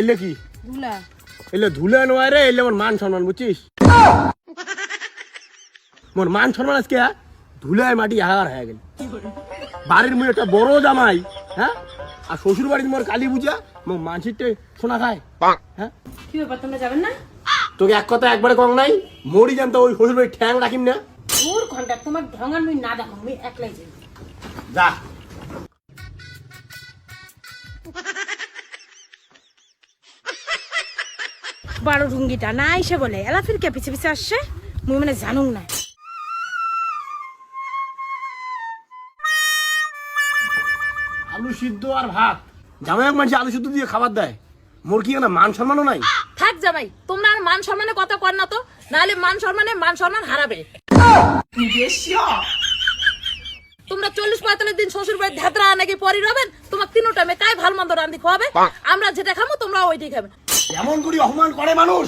এলে কি? ধুলা। এলে ধুলে নয় রে এলে আমার মান সম্মান বুঝছিস? মোর মান সম্মান আজকে ধুলায় মাটি হার হয়ে গেল। বাড়ির মুই একটা বড় জামাই হ্যাঁ? আর শ্বশুর বাড়ির মোর কালী পূজা মোর মানসিকটা শোনা খায় হ্যাঁ? কি ব্যাপার তোমরা যাবেন না? তোকে এক কথা একবারে কম নাই মরি জানতো ওই শ্বশুর বাড়ির ঠ্যাং রাখিম না। ওর ঘণ্টা তোমার ঢঙ্গান মুই না দেখো মুই একলাই যাই। যা। বারো ঢুঙ্গিটা না এসে বলে এলা ফির কে পিছে পিছে আসছে? মুই মানে জানুং না। আলু সিদ্ধ আর ভাত। জামাই মানুষ আলু সিদ্ধ দিয়ে খাবার দেয়। মোর কি না মান সম্মানও নাই? থাক জামাই তোমরা আর মান সম্মানের কথা কর না তো নাহলে মান সম্মানে মান সম্মান হারাবে। তোমরা চল্লিশ পঁয়তাল্লিশ দিন শ্বশুর বাড়ি ধাতরা নাকি পরি রবেন? তোমার তিনো টাইমে কাই ভালো মন্দ রান্ধি খাওয়াবে? আমরা যেটা খাব তোমরা ওইটাই খাবে। এমন করি অপমান করে মানুষ।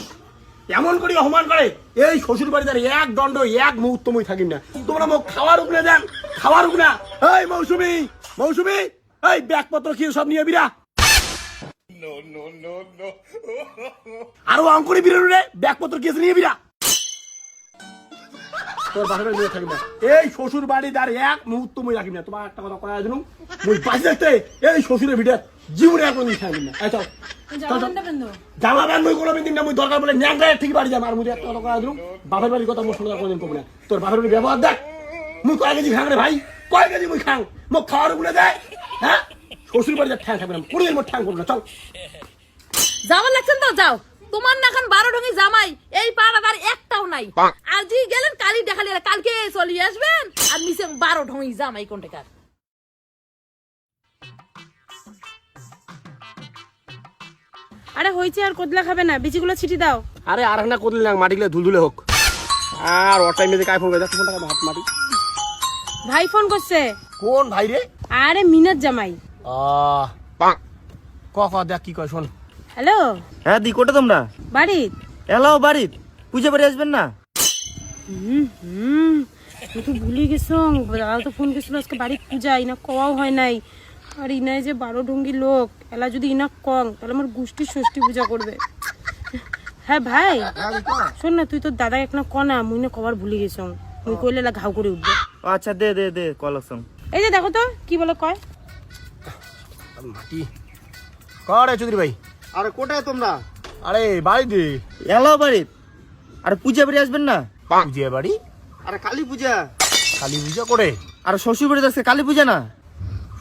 এমন করি অপমান করে। এই শ্বশুর আর এক দণ্ড এক মুহূর্ত মই থাকিম না। তোমরা মোক খাওয়ার উপরে দেন খাওয়ার উপরে এই মৌসুমি মৌসুমি এই ব্যাগপত্র কি সব নিয়ে বিরা। আরও অঙ্কুরি বিরোধ রে ব্যাগপত্র কি নিয়ে বিরা। তোর নিয়ে থাকিম না। এই শ্বশুর বাড়ি আর এক মুহূর্ত মই রাখিম না। তোমার একটা কথা কয়া দিলাম মই বাঁচি থাকতে এই শ্বশুরের ভিতরে জীবনে আর কোনদিন খাইম না। এই চল। জামা প্যান্ট মই কোনো দিন না মই দরকার বলে ন্যাংরা ঠিক বাড়ি যাম। আর মুই একটা কথা কয়া দিলাম বাপের বাড়ির কথা সঙ্গে আর কোনদিন কব না। তোর বাপের বাড়ির ব্যবহার দেখ। মুই কয় কেজি খাং রে ভাই কয় কেজি মুই খাং? মোক খাওয়ার উপরে দেয় হ্যাঁ? শ্বশুর বাড়ি যা ঠ্যাং খাবে না। কোনদিন মোর ঠ্যাং করব না। চল। যাওয়ার লাগছেন তো যাও। তোমার না এখন বারো ঢঙ্গি জামাই এই পাড়াদার একটাও নাই। আজই গেলেন কালি দেখালি কালকে চলে আসবেন আর মিশে বারো ঢঙ্গি জামাই কোনটাকার আরে হয়েছে আর কোদলা খাবে না বিচিগুলো ছিটি দাও। আরে আর না করলে না মাটিগুলো ধুলধুলে হোক। আর ওর টাইমে কায় ফোন করে? যাচ্ছে ফোন টাকা হাত মাটি? ভাই ফোন করছে। কোন ভাই রে? আরে মিনার জামাই। আহ। ক ক দেখ কি কয় শোন। হ্যালো? হ্যাঁ দি কোটা তোমরা? বাড়ি এলাও বাড়িত। পুজো বাড়ি আসবেন না? হুম হুম। আমি তো ভুলে গেছো দাদা তো ফোন করছিল আজকে বাড়ির পূজা ইনা কওয়াও হয় নাই। আর ইনাই যে বারো ঢঙ্গি লোক এলা যদি ইনা কং তাহলে আমার গোষ্ঠীর ষষ্ঠী পূজা করবে। হ্যাঁ ভাই শোন না তুই তোর দাদা একটা কনা মুই না কবার ভুলে গেছ। মুই কইলে এলা ঘাউ করে উঠবে। আচ্ছা দে দে দে কলসং এই যে দেখো তো কি বলে কয়? মাটি। করে চৌধুরী ভাই। আরে কোটায় তোমরা? আরে বাড়ি দে। এলাও বাড়িত আরে পূজা বাড়ি আসবেন না? পূজা বাড়ি? আরে কালী পূজা। কালী পূজা করে? আর শ্বশুর বাড়িতে আজকে কালী পূজা না?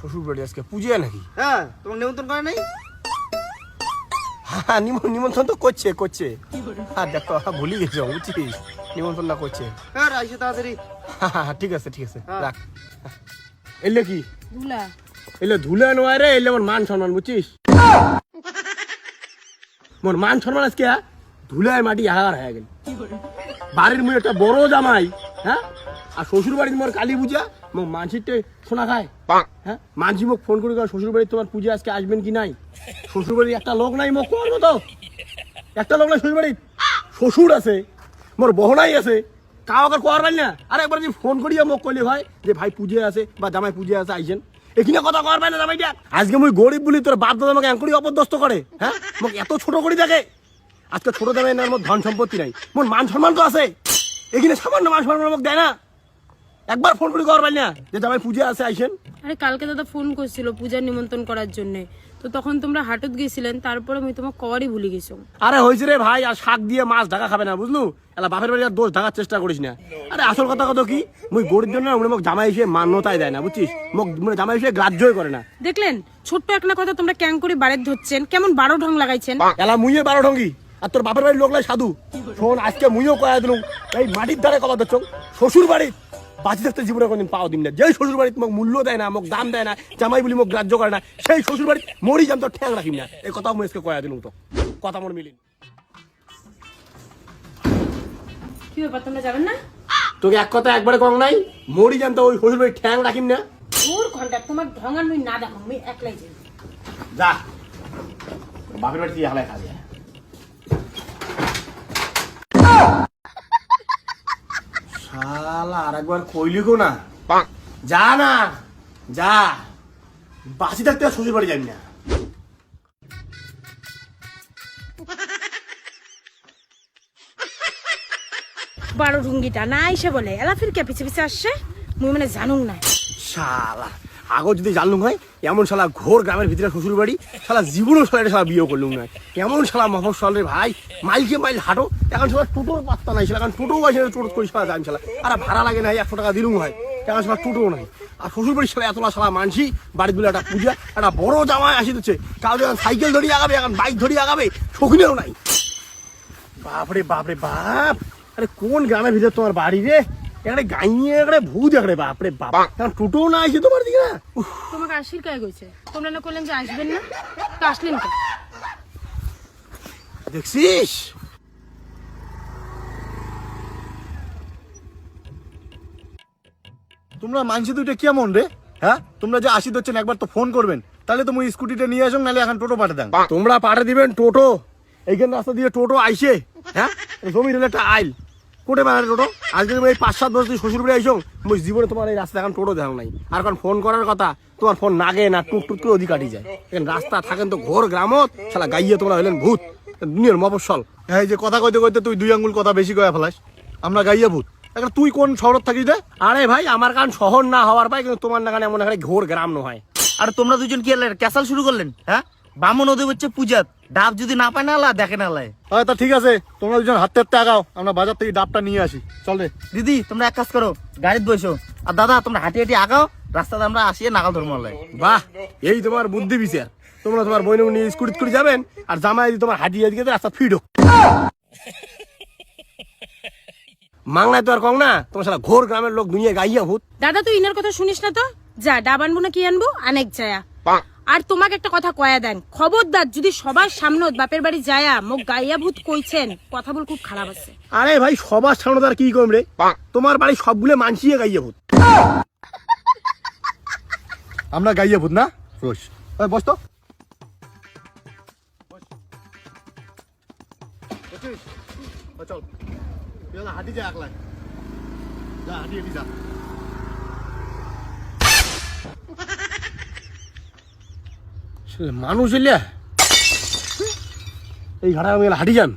শ্বশুর বাড়ি আজকে পূজা নাকি? হ্যাঁ তোমার নিমন্ত্রণ করে নাই? হ্যাঁ নিম- নিমন্ত্রণ তো করছে করছে। হ্যাঁ দেখো ভুলি গেছো বুঝছিস? নিমন্ত্রণ না করছে। হ্যাঁ আইসো তাড়াতাড়ি। হ্যাঁ, হ্যাঁ, ঠিক আছে ঠিক আছে হ্যাঁ। রাখ। এলে কি? ধুলা। এলে ধুলে নয় রে এলে আমার মান সম্মান বুঝছিস? মোর মান সম্মান আজকে ধুলায় মাটি হার হয়ে গেল। বাড়ির মুই একটা বড় জামাই হ্যাঁ? আর শ্বশুর বাড়ির মোর কালী পূজা মোর মানসিকটা শোনা খায়। হ্যাঁ? মানসি মোক ফোন করে শ্বশুর বাড়ির তোমার পূজা আজকে আসবেন কি নাই? শ্বশুর বাড়ির একটা লোক নাই মোক কোয়ার মতো। একটা লোক নাই শ্বশুর বাড়ির শ্বশুর আছে মোর বহনাই আছে। কাউ আবার কোয়ার পারি না। আর একবার যদি ফোন করিয়া মোক কইলে ভাই যে ভাই পুজো আছে বা জামাই পুজো আছে আইছেন। এখানে কথা কর পাই না। জামাইটা আজকে মুই গরিব বলি তোর বাপ দাদা আমাকে এঙ্কড়ি অপদস্ত করে হ্যাঁ? মোক এত ছোট করি দেখে। আজকে ছোট দামে না মোর ধন সম্পত্তি নাই। মোর মান সম্মান তো আছে। এখানে সামান্য মান সম্মান মোক দেয় না। একবার ফোন করে কর পাই না। যে জামাই পূজা আছে আইছেন আরে কালকে দাদা ফোন করছিল পূজার নিমন্ত্রণ করার জন্য। তো তখন তোমরা হাটত গেছিলেন তারপরে আমি তোমার কবারই ভুলে গেছো। আরে হয়েছে রে ভাই আর শাক দিয়ে মাছ ঢাকা খাবে না বুঝলু? এলা বাপের বাড়ি আর দোষ ঢাকার চেষ্টা করিস না। আরে আসল কথা কত কি? মুই গরিব জন্য উনি মোক জামাই হিসেবে মান্যতাই দেয় না বুঝছিস? মোক মানে জামাই হিসেবে গ্রাহ্যই করে না। দেখলেন ছোট্ট একটা কথা তোমরা ক্যাং করে বাড়ির ধরছেন কেমন বারো ঢং লাগাইছেন? এলা মুইয়ে বারো ঢঙ্গি আর তোর বাপের বাড়ির লোক লাই সাধু। শোন আজকে মুইও কয়া দিলুম এই মাটির ধারে কবা দিচ্ছ শ্বশুর বাড়ি বাঁচি থাকতে জীবনে কোনদিন পাও দিন না। যেই শ্বশুর বাড়িতে মোক মূল্য দেয় না মোক দাম দেয় না জামাই বলি মোক গ্রাহ্য করে না সেই শ্বশুর বাড়ি মরি যাম তো ঠ্যাং রাখিম না। এই কথা মুই আজকে কয়া দিলুম তো কথা মোর মিলিন কি ব্যাপার তোমরা যাবেন না? তোকে এক কথা একবারে কম নাই মরি যাম তো ওই শ্বশুর বাড়ি ঠ্যাং রাখিম না। ঘণ্টা তোমার ঢঙ্গান মুই না দেখো মুই একলাই যাই। যা বাপের বাড়ি দিয়ে হালায় খাবে শালা যা না যা। বাসি থাকতে শ্বশুর বাড়ি না। বারো রুঙ্গিটা না এসে বলে এলা ফির কে পিছে পিছে আসছে? মুই মানে জানুং না শালা আগো যদি জানলুম হয় এমন শালা ঘোর গ্রামের ভিতরে শ্বশুর বাড়ি শালা জীবনও শালা এটা শালা বিয়ে করলুম না। কেমন শালা মফসল রে ভাই? মাইলকে মাইল হাঁটো। এখন শালা টোটোর পাত্তা নাই শালা এখন টোটো আছে টোটো করে শালা যান শালা। আর ভাড়া লাগে না একশো টাকা দিলুম হয়। এখন শালা টোটো নাই। আর শ্বশুর বাড়ির শালা এতলা শালা মানসি, বাড়িরগুলো একটা পূজা, একটা বড় জামাই আসি দিচ্ছে। কাউ যখন সাইকেল ধরিয়ে আগাবে, এখন বাইক ধরিয়ে আগাবে, শখিনেও নাই। বাপরে বাপরে, বাপ। আরে কোন গ্রামের ভিতরে তোমার বাড়ি রে? এখানে গাইয়ে এখানে ভূত এখানে বাপরে বাপ। এখন টোটো না আসে তোমার দিকে না? তোমাকে আশির কায় গেছে তোমরা না করলেন যে আসবেন না? তো আসলেন কে? দেখছিস? তোমরা মানসি দুইটা কেমন রে? হ্যাঁ? তোমরা যে আসি হচ্ছেন একবার তো ফোন করবেন। তাহলে তুমি স্কুটিটা নিয়ে আসুন নাহলে এখন টোটো পাঠা দেন। তোমরা পাঠে দিবেন টোটো। এইখান রাস্তা দিয়ে টোটো আইসে। হ্যাঁ? জমির একটা আইল। কোটে বানারে টোটো? আজকে তুমি এই পাঁচ সাত বছর তুই শ্বশুর বাড়ি আইসো মুই জীবনে তোমার এই রাস্তা এখন টোটো দেখাও নাই। আর কারণ ফোন করার কথা তোমার ফোন নাগে না টুক টুক করে ওদিক কাটি যায়। এখন রাস্তা থাকেন তো ঘোর গ্রামত শালা গাইয়ে তোমরা হলেন ভূত। দুনিয়ার মফসল হ্যাঁ এই যে কথা কইতে কইতে তুই দুই আঙ্গুল কথা বেশি কয়ে ফেলাস। আমরা গাইয়া ভূত। এখন তুই কোন শহরত থাকিস রে? আরে ভাই আমার কান শহর না হওয়ার পাই কিন্তু তোমার না কানে এমন এখানে ঘোর গ্রাম নয়। আর তোমরা দুজন কি ক্যাসাল শুরু করলেন? হ্যাঁ? বামন নদী হচ্ছে পূজাত। ডাব যদি না পায় না আলা দেখে না হ্যাঁ তা ঠিক আছে তোমরা দুজন হাতে হাতে আগাও আমরা বাজার থেকে ডাবটা নিয়ে আসি। চল রে। দিদি তোমরা এক কাজ করো গাড়িতে বসো। আর দাদা তোমরা হাঁটি হাঁটি আগাও রাস্তাতে আমরা আসিয়ে নাগাল ধর্ম বাহ এই তোমার বুদ্ধি বিচার। তোমরা তোমার বইন নিয়ে স্কুটি করে যাবেন আর জামাই তোমার হাঁটিয়ে দিকে রাস্তা ফিডো মাংনায় তো আর কং না তোমার সারা ঘোর গ্রামের লোক দুনিয়া গাইয়া ভূত। দাদা তুই ইনার কথা শুনিস না তো? যা ডাব আনব না কি আনব? অনেক যায়া আর তোমাকে একটা কথা কয়া দেন। খবরদার যদি সবার সামনে বাপের বাড়ি যায়া মোক গাইয়া ভূত কইছেন কথা বল খুব খারাপ আছে। আরে ভাই সবার সামনে তার কি কম রে? তোমার বাড়ি সবগুলো মানসিয়ে গাইয়া ভূত। আমরা গাইয়া ভূত না? রোজ ওই বস তো। চল। হাঁটি যা একলাই যা হাঁটি হাঁটি যা। মানুষ এলে এই ঘাটা আমি হাঁটি যান